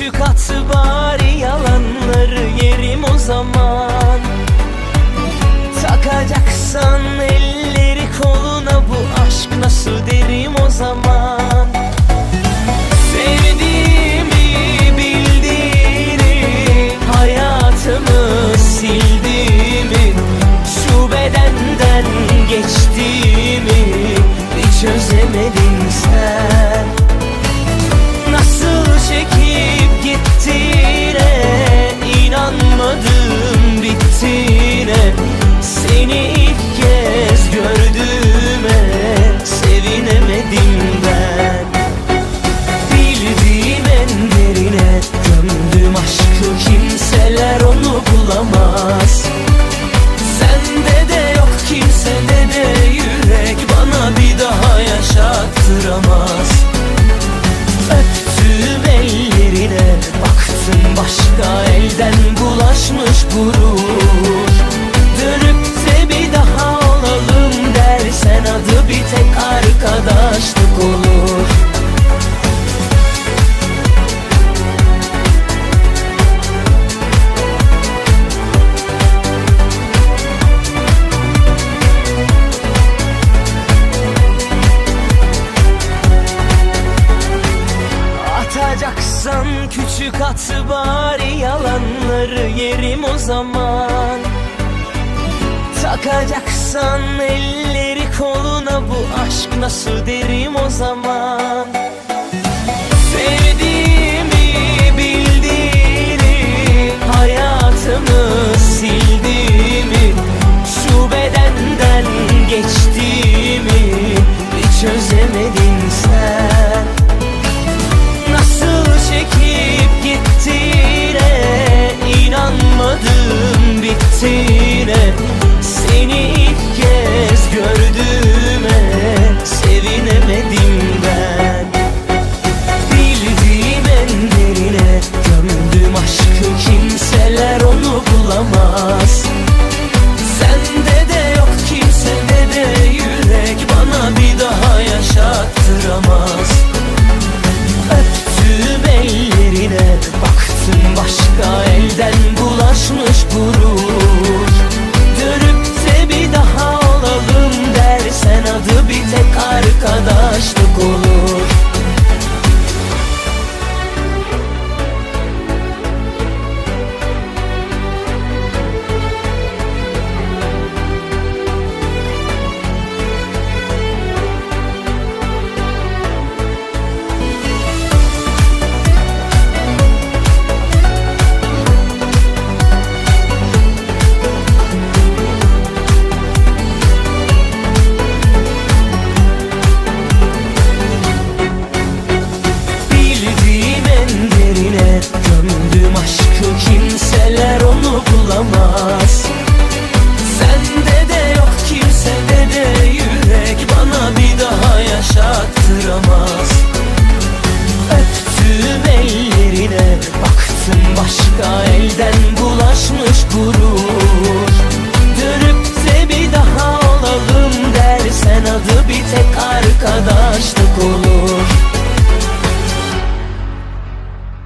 küçük at bari yalanları yerim o zaman. Takacaksan elleri koluna bu aşk nasıl derim o zaman? Sevdiğimi bildiğini hayatımı sildiğimi Şu bedenden geçtiğimi hiç çözemedin sen. Nasıl çekin onu bulamaz Sende de yok kimsede de yürek bana bir daha yaşattıramaz. Öptüğüm ellerine baktım başka elden bulaşmış gurur küçük at bari yalanları yerim o zaman. Takacaksan elleri koluna bu aşk nasıl derim o zaman see. ellerine Baktım başka elden bulaşmış gurur.